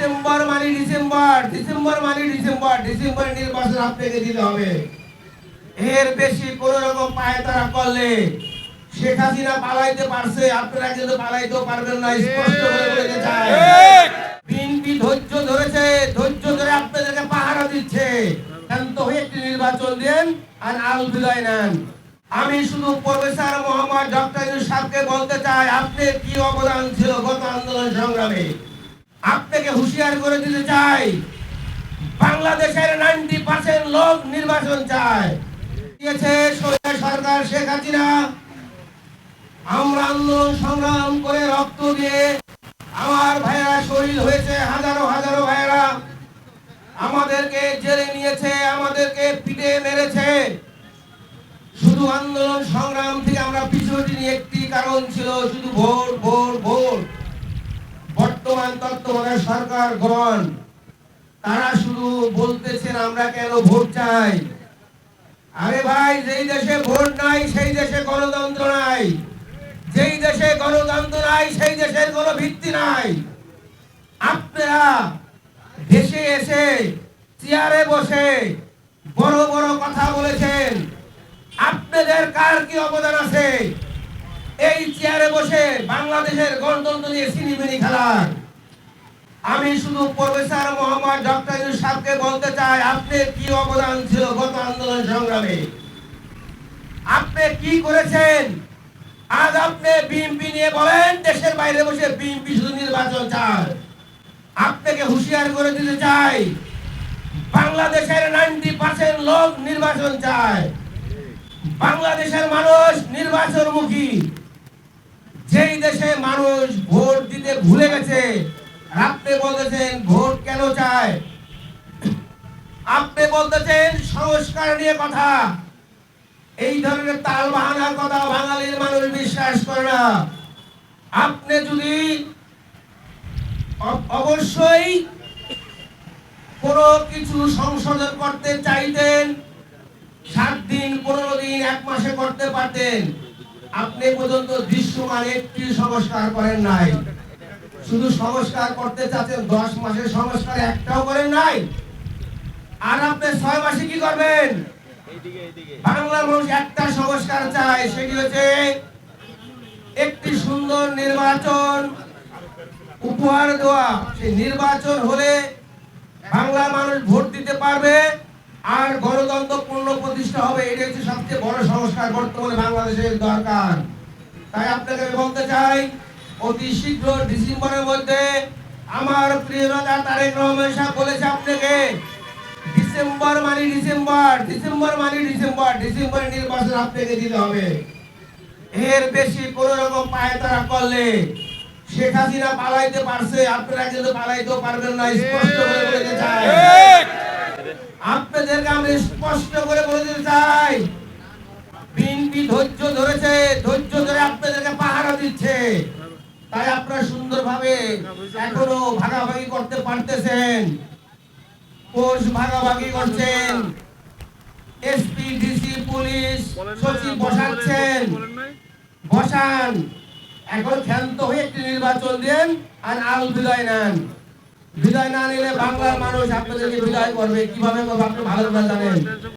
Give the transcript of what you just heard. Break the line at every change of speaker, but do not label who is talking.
December মানে December December মানে December ডিসেম্বরে নির্বাচন আপনাকে দিতে হবে। এর বেশি কোন রকম পায়ে তারা করলে শেখ হাসিনা পালাইতে পারছে আপনারা কিন্তু পালাইতেও পারবেন না স্পষ্ট করে বলতে চাই। বিএনপি ধৈর্য ধরেছে ধৈর্য ধরে আপনাদেরকে পাহারা দিচ্ছে। শান্ত হয়ে একটি নির্বাচন দেন আর আল বিদায় নেন। আমি শুধু প্রফেসর মোহাম্মদ ডক্টর সাহেবকে বলতে চাই আপনি কি অবদান ছিল গত আন্দোলন সংগ্রামে? আপনাকে হুঁশিয়ার করে দিতে চাই। বাংলাদেশের নাইনটি পার্সেন্ট লোক নির্বাচন চায়। দিয়েছে সরকার শেখ হাসিনা। আমরা আন্দোলন সংগ্রাম করে রক্ত দিয়ে আমার ভাইয়েরা শহীদ হয়েছে, হাজারো হাজারো ভাইয়েরা। আমাদেরকে জেলে নিয়েছে, আমাদেরকে পিটে মেরেছে। শুধু আন্দোলন সংগ্রাম থেকে আমরা পিছু হটিনি, একটি কারণ ছিল শুধু ভোট ভোট ভোট। বর্তমান তত্ত্বাবধায়ক সরকার গণ তারা শুধু বলতেছেন, আমরা কেন ভোট চাই? আরে ভাই, যেই দেশে ভোট নাই, সেই দেশে গণতন্ত্র নাই। যেই দেশে গণতন্ত্র নাই, সেই দেশের কোনো ভিত্তি নাই। আপনারা দেশে এসে চেয়ারে বসে বড় বড় কথা বলেছেন। আপনাদের কার কি অবদান আছে? এই চেয়ারে বসে বাংলাদেশের গণতন্ত্র নিয়ে সিনেমিনি খেলার। আমি শুধু প্রফেসর মোহাম্মদ ডক্টর সাহেবকে বলতে চাই, আপনি কি অবদান ছিল গত আন্দোলন সংগ্রামে? আপনি কি করেছেন? আজ আপনি বিএনপি নিয়ে বলেন, দেশের বাইরে বসে বিএনপি শুধু নির্বাচন চায়। আপনাকে হুঁশিয়ার করে দিতে চাই, বাংলাদেশের নাইনটি পার্সেন্ট লোক নির্বাচন চায়। বাংলাদেশের মানুষ নির্বাচনমুখী। যেই দেশে মানুষ ভোট দিতে ভুলে গেছে আপনি বলতেছেন, ভোট কেন চায়? আপনি বলতেছেন, সংস্কার নিয়ে কথা। এই ধরনের তাল বাহানার কথা বাঙালির মানুষ বিশ্বাস করে না। আপনি যদি অবশ্যই কোনো কিছু সংশোধন করতে চাইতেন, সাত দিন, পনেরো দিন, এক মাসে করতে পারতেন, আপনি পর্যন্ত দৃশ্যমান একটি সংস্কার করেন নাই। শুধু সংস্কার করতে চাচ্ছেন দশ মাসের সংস্কার একটাও করেন নাই। আর আপনি ছয় মাসে কি করবেন? বাংলার মানুষ একটা সংস্কার চায় সেটি হচ্ছে একটি সুন্দর নির্বাচন উপহার দেওয়া। সেই নির্বাচন হলে বাংলা মানুষ ভোট দিতে পারবে আর গণতন্ত্র পূর্ণ প্রতিষ্ঠা হবে। এটা হচ্ছে সবচেয়ে বড় সংস্কার বর্তমানে বাংলাদেশের দরকার। তাই আপনাকে আমি বলতে চাই অতি শীঘ্র ডিসেম্বরের মধ্যে আমার প্রিয় নেতা তারেক রহমান সাহেব বলেছে আপনাকে ডিসেম্বর মানে ডিসেম্বর ডিসেম্বর মানে ডিসেম্বর ডিসেম্বরে নির্বাচন আপনাকে দিতে হবে। এর বেশি কোনো রকম পায়ে তারা করলে শেখ হাসিনা পালাইতে পারছে আপনারা কিন্তু পালাইতেও পারবেন না স্পষ্ট করে বলতে চাই। আপনাদেরকে আমি স্পষ্ট করে বলে দিতে চাই বিএনপি ধৈর্য ধরেছে ধৈর্য ধরে আপনাদেরকে পাহারা দিচ্ছে। তাই আপনারা সুন্দরভাবে এখনও ভাগাভাগি করতে পারতেছেন। কোষ ভাগাভাগি করছেন। এসপি ডিসি পুলিশ সচিব বসাচ্ছেন। বসান। এখন ক্ষান্ত হয়ে একটি নির্বাচন দেন আর আল বিদায় নেন। বিদায় না নিলে বাংলার মানুষ আপনাদেরকে বিদায় করবে। কীভাবে আপনি ভালো করে জানেন।